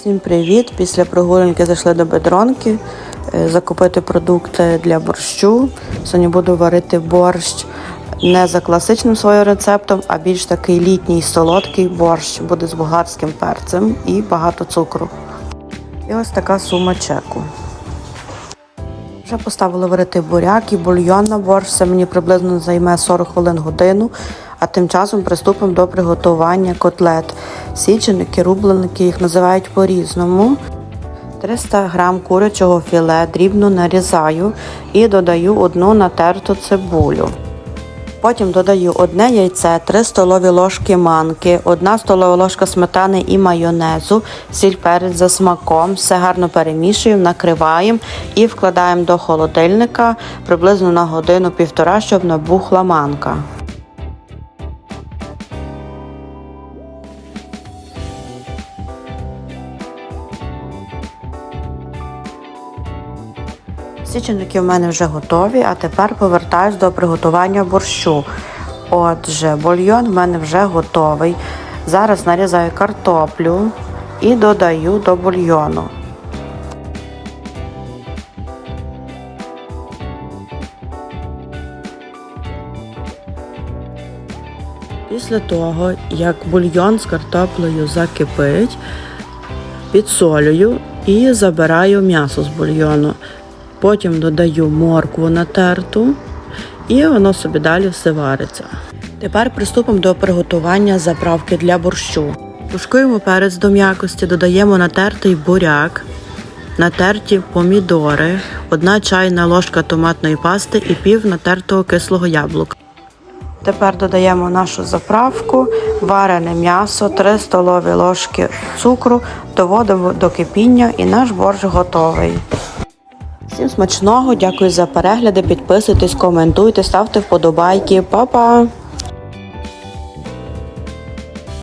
Всім привіт! Після прогулянки зайшли до бедронки е, закупити продукти для борщу. Сьогодні буду варити борщ не за класичним своїм рецептом, а більш такий літній солодкий борщ. Буде з болгарським перцем і багато цукру. І ось така сума чеку. Вже поставили варити буряк і бульйон на борщ. Це мені приблизно займе 40 хвилин годину. А тим часом приступимо до приготування котлет. Січеники, рубленики їх називають по-різному. 300 грам курячого філе дрібно нарізаю і додаю одну натерту цибулю. Потім додаю одне яйце, 3 столові ложки манки, 1 столова ложка сметани і майонезу, сіль перець за смаком. Все гарно перемішуємо, накриваємо і вкладаємо до холодильника приблизно на годину-півтора, щоб набухла манка. Січеники в мене вже готові, а тепер повертаюсь до приготування борщу. Отже, бульйон в мене вже готовий. Зараз нарізаю картоплю і додаю до бульйону. Після того, як бульйон з картоплею закипить, підсолюю і забираю м'ясо з бульйону. Потім додаю моркву натерту і воно собі далі все вариться. Тепер приступимо до приготування заправки для борщу. Тушкуємо перець до м'якості, додаємо натертий буряк, натерті помідори, одна чайна ложка томатної пасти і пів натертого кислого яблука. Тепер додаємо нашу заправку, варене м'ясо, 3 столові ложки цукру, доводимо до кипіння і наш борщ готовий. Всім смачного, дякую за перегляди, підписуйтесь, коментуйте, ставте вподобайки. Па-па!